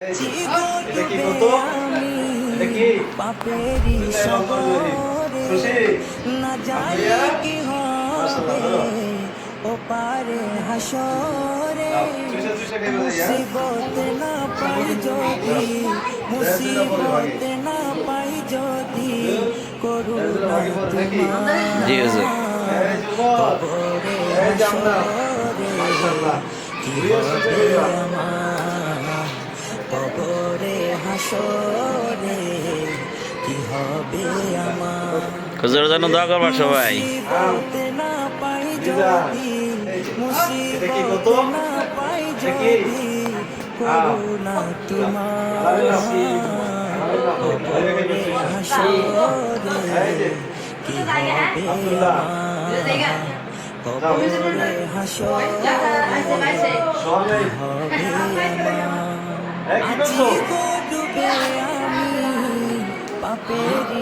এটা কি কত? এটা কি? পাপেরি সবরে না জানি কি হবে। ও পারে হাসরে? মুসিবত না পাই যদি মুসিবত না পাই যদি করুণা তোমার জি হুজুর এই জামনা মাশাআল্লাহ। হাসরে কি হবে আমার? হুজুর জন্য দোয়া করবা সবাই। না পাই যদি মুসিবত? না পাই যদি করুণা তোমার হাসরে কি? হবে আমার? হাসরে পাপেরি